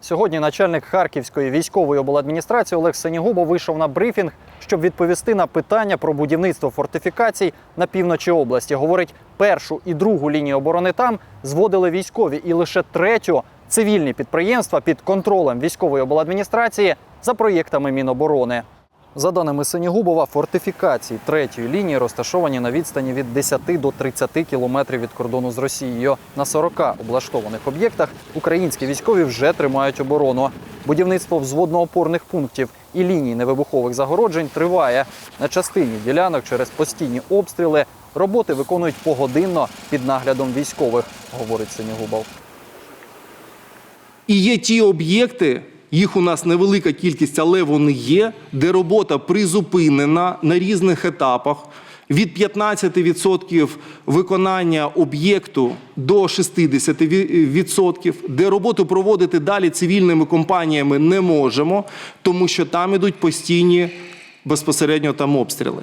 Сьогодні начальник Харківської військової обладміністрації Олег Сенігубо вийшов на брифінг, щоб відповісти на питання про будівництво фортифікацій на півночі області. Говорить, першу і другу лінію оборони там зводили військові, і лише третю цивільні підприємства під контролем військової обладміністрації за проєктами Міноборони. За даними Синігубова, фортифікації третьої лінії розташовані на відстані від 10 до 30 кілометрів від кордону з Росією. На 40 облаштованих об'єктах українські військові вже тримають оборону. Будівництво взводно-опорних пунктів і ліній невибухових загороджень триває. На частині ділянок через постійні обстріли роботи виконують погодинно під наглядом військових, говорить Синігубов. І є ті об'єкти, їх у нас невелика кількість, але вони є, де робота призупинена на різних етапах. Від 15% виконання об'єкту до 60%, де роботу проводити далі цивільними компаніями не можемо, тому що там ідуть постійні безпосередньо там обстріли.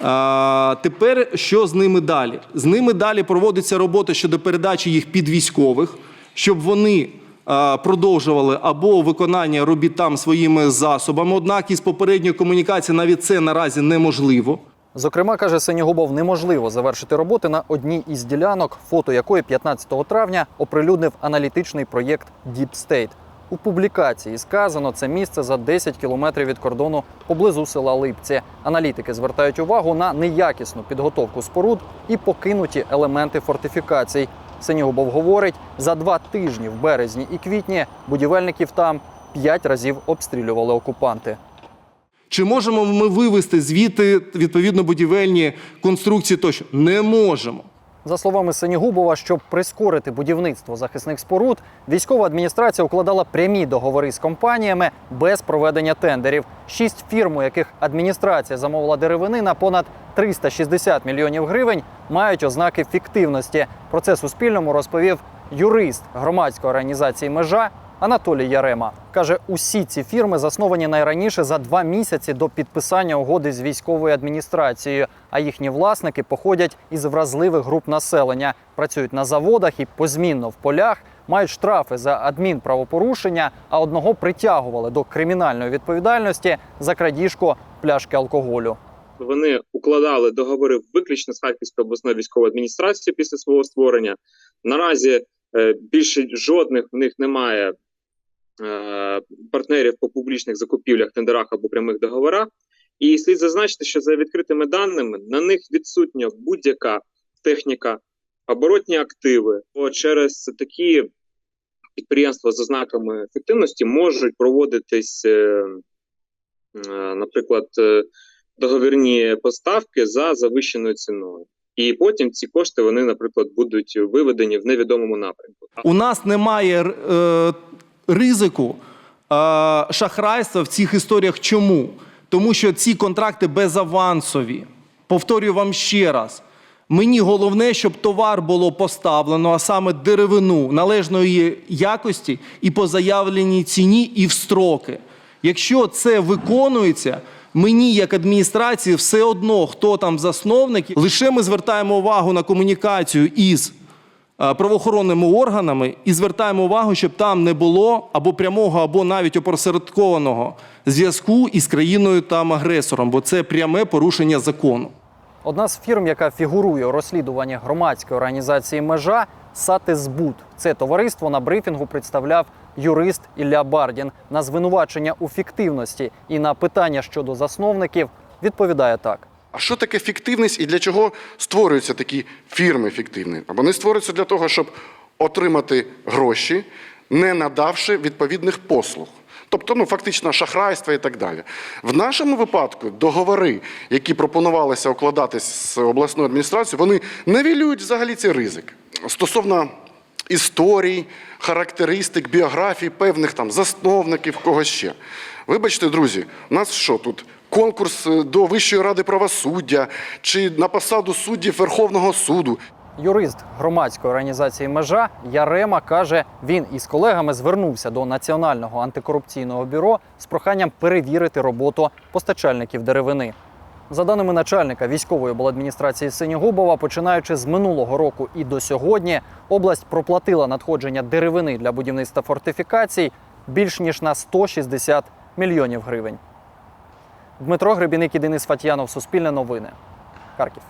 А, тепер що з ними далі? З ними далі проводиться робота щодо передачі їх під військових, щоб вони продовжували або виконання робіт там своїми засобами. Однак із попередньої комунікації навіть це наразі неможливо. Зокрема, каже Синігубов, неможливо завершити роботи на одній із ділянок, фото якої 15 травня оприлюднив аналітичний проєкт Deep State. У публікації сказано, це місце за 10 кілометрів від кордону поблизу села Липці. Аналітики звертають увагу на неякісну підготовку споруд і покинуті елементи фортифікацій. Синігубов говорить, за два тижні в березні і квітні будівельників там п'ять разів обстрілювали окупанти. Чи можемо ми вивести звідти відповідно будівельні конструкції? Тощо не можемо. За словами Синігубова, щоб прискорити будівництво захисних споруд, військова адміністрація укладала прямі договори з компаніями без проведення тендерів. Шість фірм, у яких адміністрація замовила деревини на понад 360 мільйонів гривень, мають ознаки фіктивності. Про це Суспільному розповів юрист громадської організації Межа Анатолій Ярема. Каже, усі ці фірми засновані найраніше за два місяці до підписання угоди з військовою адміністрацією, а їхні власники походять із вразливих груп населення, працюють на заводах і позмінно в полях, мають штрафи за адмінправопорушення, а одного притягували до кримінальної відповідальності за крадіжку пляшки алкоголю. Вони укладали договори виключно з Харківською обласною військовою адміністрацією після свого створення. Наразі е, більше жодних в них немає партнерів по публічних закупівлях, тендерах або прямих договорах. І слід зазначити, що за відкритими даними на них відсутня будь-яка техніка, оборотні активи. Через такі підприємства з ознаками ефективності можуть проводитись, е, е, наприклад, е, договірні поставки за завищеною ціною. І потім ці кошти вони, наприклад, будуть виведені в невідомому напрямку. У нас немає е, ризику е, шахрайства в цих історіях. Чому? Тому що ці контракти безавансові. Повторюю вам ще раз. Мені головне, щоб товар було поставлено, а саме деревину належної якості і по заявленій ціні, і в строки. Якщо це виконується, мені, як адміністрації, все одно, хто там засновник, лише ми звертаємо увагу на комунікацію із правоохоронними органами і звертаємо увагу, щоб там не було або прямого, або навіть опосередкованого зв'язку із країною там агресором, бо це пряме порушення закону. Одна з фірм, яка фігурує у розслідуванні громадської організації Межа Сатизбуд. Це товариство на брифінгу представляв юрист Ілля Бардін. На звинувачення у фіктивності і на питання щодо засновників відповідає так. А що таке фіктивність і для чого створюються такі фірми фіктивні? Вони створюються для того, щоб отримати гроші, не надавши відповідних послуг. Тобто, ну фактично шахрайство і так далі. В нашому випадку договори, які пропонувалися укладатись з обласною адміністрацією, вони невілюють взагалі цей ризик стосовно історій, характеристик, біографій певних там засновників, когось ще. Вибачте, друзі, у нас що тут? Конкурс е, до Вищої ради правосуддя чи на посаду суддів Верховного суду. Юрист громадської організації Межа Ярема каже, він із колегами звернувся до Національного антикорупційного бюро з проханням перевірити роботу постачальників деревини. За даними начальника військової обладміністрації Синігубова, починаючи з минулого року і до сьогодні, область проплатила надходження деревини для будівництва фортифікацій більш ніж на 160 мільйонів гривень. Дмитро Гребіник і Денис Фатьянов, Суспільне новини. Харків.